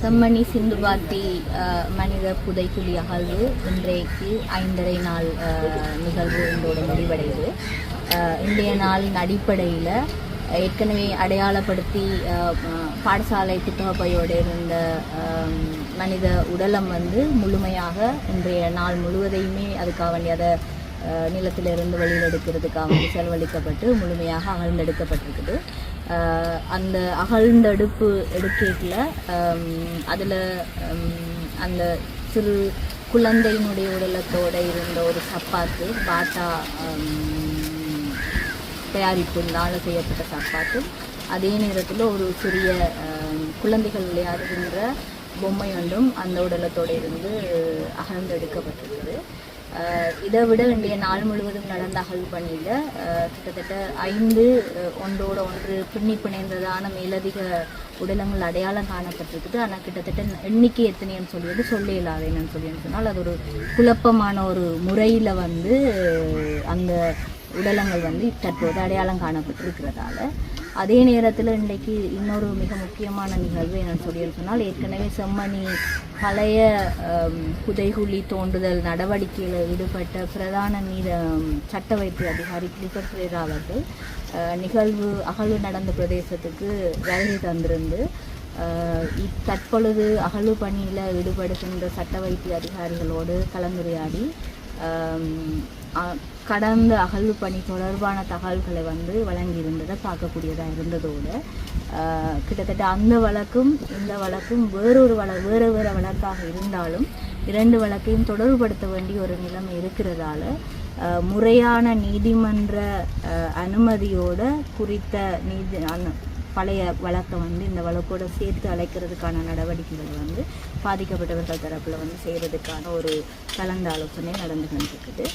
செம்மணி சிந்துபாத்தி அஹ், மனித புதைக்குழி அகழ்வு இன்றைக்கு ஐந்தரை நாள் நிகழ்வு இதோட முடிவடையுது இன்றைய நாளின் அடிப்படையில் ஏற்கனவே அடையாளப்படுத்தி பாடசாலை புத்தகப்பையோடு இருந்த மனித உடலம் வந்து முழுமையாக இன்றைய நாள் முழுவதையுமே அதுக்காக வேண்டிய அதை நிலத்திலிருந்து வெளியில் எடுக்கிறதுக்காக செலவழிக்கப்பட்டு முழுமையாக அகழ்ந்தெடுக்கப்பட்டிருக்குது. அந்த அகழ்ந்தடுப்பு எடுக்கேட்டில் அதில் அந்த சிறு குழந்தையினுடைய உடலத்தோடு இருந்த ஒரு சப்பாத்து பாட்டா தயாரிப்பு தயாரிப்பினால் செய்யப்பட்ட சப்பாத்து. அதே நேரத்தில் ஒரு சிறிய குழந்தைகள் விளையாடுகின்ற பொம்மை ஒன்றும் அந்த உடலத்தோடு இருந்து அகழ்ந்தெடுக்கப்பட்டிருக்குது. இதை விட வேண்டிய நாள் முழுவதும் நடந்த அகல் பணியில் கிட்டத்தட்ட ஐந்து ஒன்றோட ஒன்று பின்னி பிணைந்ததான மேலதிக உடலங்கள் அடையாளம் காணப்பட்டிருக்குது. ஆனால் கிட்டத்தட்ட எண்ணிக்கை எத்தனைன்னு சொல்லுவது சொல்ல இல்லாத என்னன்னு சொல்லி சொன்னால் அது ஒரு குழப்பமான ஒரு முறையில் வந்து அந்த உடலங்கள் வந்து தற்போது அடையாளம் காணப்பட்டிருக்கிறதால. அதே நேரத்தில் இன்றைக்கு இன்னொரு மிக முக்கியமான நிகழ்வு என்னன்னு சொல்லி சொன்னால் ஏற்கனவே செம்மணி பழைய புதைகுழி தோண்டுதல் நடவடிக்கையில் ஈடுபட்ட பிரதான நீர சட்ட வைத்திய அதிகாரி கிளிபர் பிரேரா அவர்கள் நிகழ்வு அகழ்வு நடந்த பிரதேசத்துக்கு வருகை தந்திருந்து தற்பொழுது அகழ்வு பணியில் ஈடுபடுகின்ற சட்ட வைத்திய அதிகாரிகளோடு கலந்துரையாடி கடந்த அகழ்வு பணி தொடர்பான தகவல்களை வந்து வழங்கியிருந்ததை பார்க்கக்கூடியதாக இருந்ததோடு கிட்டத்தட்ட அந்த வழக்கும் இந்த வழக்கும் வேறொரு வழ வேறு வேறு வழக்காக இருந்தாலும் இரண்டு வழக்கையும் தொடர்புபடுத்த வேண்டிய ஒரு நிலைமை இருக்கிறதால முறையான நீதிமன்ற அனுமதியோடு அனுமதியோட குறித்த நீதி பழைய வழக்கை வந்து இந்த வழக்கோட சேர்த்து அழைக்கிறதுக்கான நடவடிக்கைகள் வந்து பாதிக்கப்பட்டவர்கள் தரப்பில் வந்து செய்கிறதுக்கான ஒரு கலந்தாலோசனை நடந்து கொண்டிருக்குது.